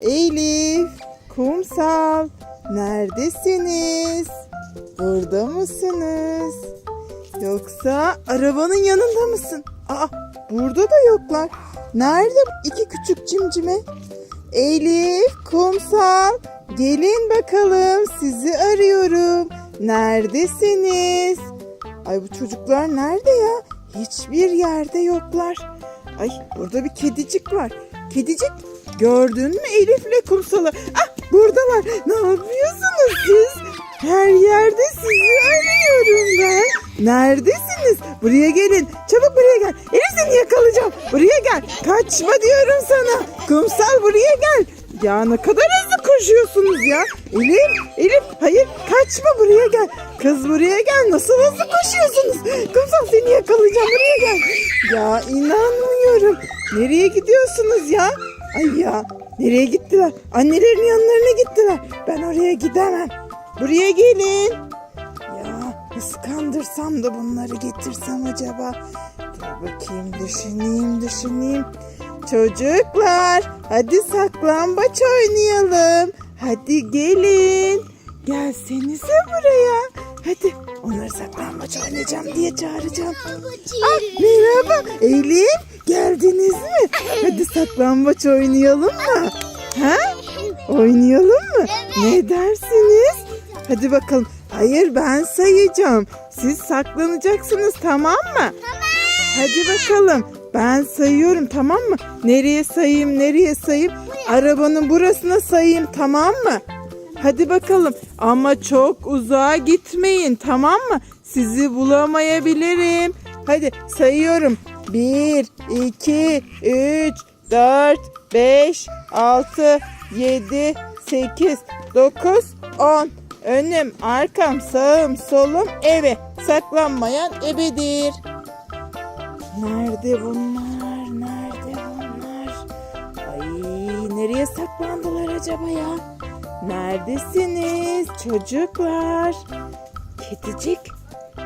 Elif, kumsal, neredesiniz? Burada mısınız? Yoksa arabanın yanında mısın? Aa, burada da yoklar. Nerede iki küçük cimcime? Elif, kumsal, gelin bakalım sizi arıyorum. Neredesiniz? Ay bu çocuklar nerede ya? Hiçbir yerde yoklar. Ay burada bir kedicik var. Kedicik gördün mü Elif'le kumsalı? Ah buradalar. Ne yapıyorsunuz siz? Her yerde sizi arıyorum ben. Neredesiniz? Buraya gelin. Çabuk buraya gel. Elif seni yakalayacağım. Buraya gel. Kaçma diyorum sana. Kumsal buraya gel. Ya ne kadar hızlı koşuyorsunuz ya. Elif, Elif hayır kaçma buraya gel. Kız buraya gel. Nasıl hızlı koşuyorsunuz? Kumsal seni yakalayacağım buraya gel. Ya inanmıyorum. Nereye gidiyorsunuz ya? Ay ya nereye gittiler? Annelerin yanlarına gittiler. Ben oraya gidemem. Buraya gelin. Ya ıskandırsam da bunları getirsem acaba? Dur bakayım düşüneyim düşüneyim. Çocuklar hadi saklambaç oynayalım. Hadi gelin. Gelsenize buraya. Hadi onları saklambaç oynayacağım diye çağıracağım. Ah, merhaba Elif geldiniz mi? Hadi saklambaç oynayalım mı? Ha? Oynayalım mı? Ne dersiniz? Hadi bakalım. Hayır ben sayacağım. Siz saklanacaksınız tamam mı? Hadi bakalım. Ben sayıyorum tamam mı? Nereye sayayım nereye sayayım? Arabanın burasına sayayım tamam mı? Hadi bakalım ama çok uzağa gitmeyin tamam mı? Sizi bulamayabilirim. Hadi sayıyorum. 1, 2, 3, 4, 5, 6, 7, 8, 9, 10. Önüm, arkam, sağım, solum, eve. Saklanmayan ebedir. Nerede bunlar? Nerede bunlar? Ay nereye saklandılar acaba ya? Neredesiniz çocuklar? Kedicik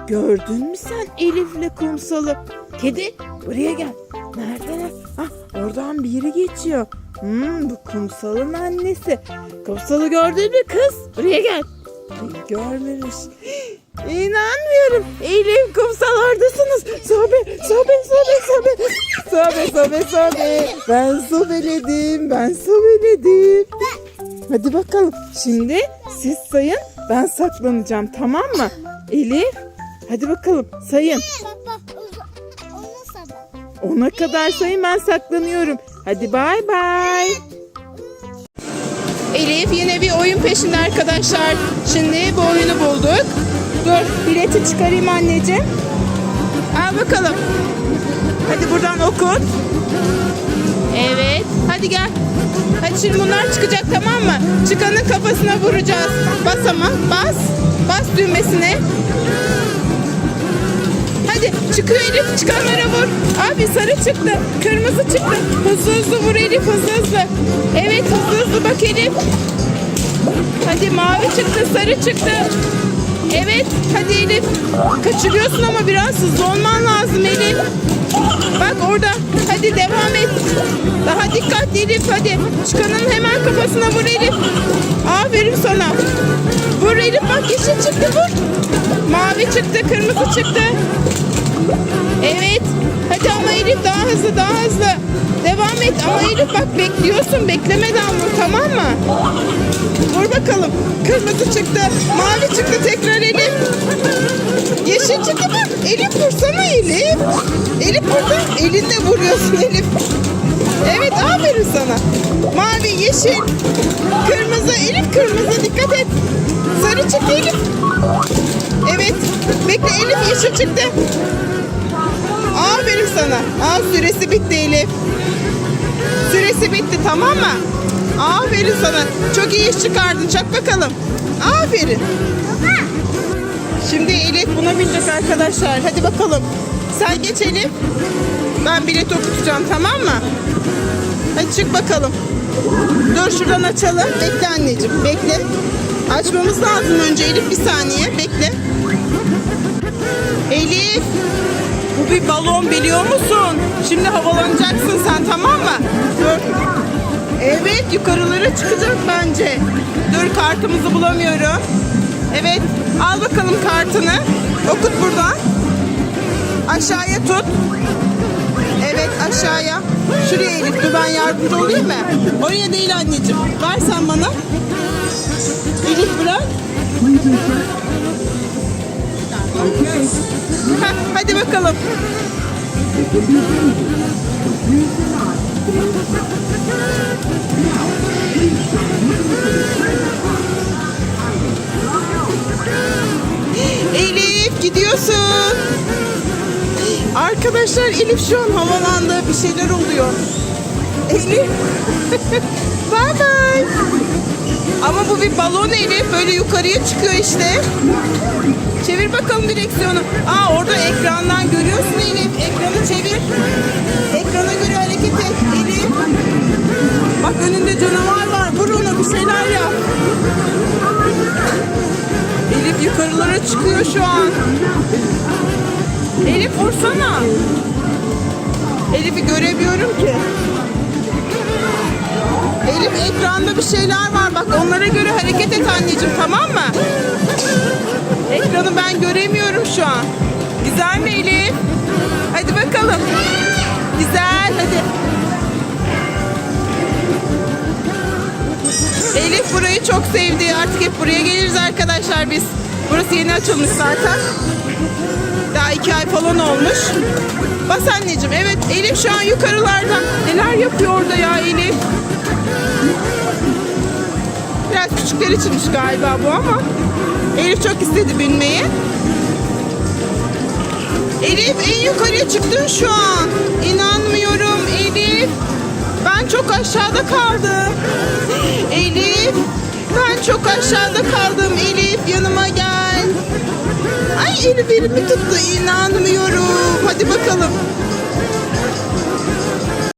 gördün mü sen Elif'le kumsalı? Kedi buraya gel. Neredeler? Ah oradan biri geçiyor. Hmm, bu kumsalın annesi. Kumsalı gördün mü kız? Buraya gel. Ay, görmemiş. İnanmıyorum. Elif kumsal oradasınız. Sobe, sobe, sobe, sobe. Sobe, sobe, sobe. Ben sobeledim, ben sobeledim. Hadi bakalım. Şimdi siz sayın, ben saklanacağım tamam mı? Elif, hadi bakalım sayın. Onu sabah. Ona kadar sayın ben saklanıyorum. Hadi bay bay. Elif yine bir oyun peşinde arkadaşlar. Şimdi bu oyunu bulduk. Dur bileti çıkarayım anneciğim. Al bakalım. Hadi buradan okut. Evet. Hadi gel. Hadi şimdi bunlar çıkacak tamam mı? Çıkanın kafasına vuracağız. Bas ama bas. Bas düğmesine. Hadi çıkıyor Elif çıkanlara vur. Abi sarı çıktı. Kırmızı çıktı. Hızlı hızlı vur Elif hızlı hızlı. Evet hızlı hızlı bak Elif. Hadi mavi çıktı sarı çıktı. Evet hadi Elif. Kaçırıyorsun ama biraz hızlı olman lazım Elif. Bak orada. Hadi devam et. Daha dikkatli Elif hadi. Çıkanın hemen kafasına vur Elif. Aferin sana. Vur Elif bak yeşil çıktı vur. Mavi çıktı kırmızı çıktı. Evet. Hadi ama Elif daha hızlı daha hızlı. Devam et ama Elif bak bekliyorsun. Beklemeden vur tamam mı? Vur bakalım. Kırmızı çıktı. Mavi çıktı tekrar Elif. Yeşil çıktı bak. Elif vursana Elif. Elif burada. Elinle vuruyorsun Elif. Evet aferin sana. Mavi, yeşil, kırmızı. Elif kırmızı dikkat et. Sarı çıktı Elif. Evet. Bekle Elif yeşil çıktı. Aferin sana. Aa süresi bitti Elif. Süresi bitti tamam mı? Aferin sana. Çok iyi iş çıkardın. Çak bakalım. Aferin. Şimdi Elif buna binecek arkadaşlar. Hadi bakalım. Sen geç Elif. Ben bilet okutacağım tamam mı? Hadi çık bakalım. Dur şuradan açalım. Bekle anneciğim. Bekle. Açmamız lazım önce Elif bir saniye. Bekle. Elif. Bu bir balon biliyor musun? Şimdi havalanacaksın sen tamam mı? Dur. Evet yukarılara çıkacak bence. Dur kartımızı bulamıyorum. Evet al bakalım kartını. Okut buradan. Aşağıya tut. Evet aşağıya. Şuraya Elif dur ben yardımcı olayım mı? Oraya değil anneciğim. Ver sen bana. Elif bırak. Hadi bakalım. Elif gidiyorsun. Arkadaşlar Elif şu an havalandı. Bir şeyler oluyor. Elif. bye bye. Ama bu bir balon Elif. Böyle yukarıya çıkıyor işte. Çevir bakalım direksiyonu. Aa orada ekrandan görüyorsun Elif. Ekranı çevir. Ekrana göre hareket et. Elif. Bak önünde canavar var. Vur ona bir şeyler yap. Elif yukarılara çıkıyor şu an. Elif vursana. Elif'i göremiyorum ki. Elif ekranda bir şeyler var. Bak onlara göre hareket et anneciğim tamam mı? Ekranı ben göremiyorum şu an. Güzel mi Elif? Hadi bakalım. Güzel hadi. Elif burayı çok sevdi. Artık hep buraya geliriz arkadaşlar biz. Burası yeni açılmış zaten. Daha iki ay falan olmuş. Bas anneciğim. Evet Elif şu an yukarılarda. Neler yapıyor orada ya Elif? Biraz küçükler içinmiş galiba bu ama. Elif çok istedi binmeyi. Elif en yukarıya çıktın şu an. İnanmıyorum Elif. Ben çok aşağıda kaldım. Elif. Ben çok aşağıda kaldım. Elif yanıma gel. Ay Elif elimi tuttu. İnanmıyorum.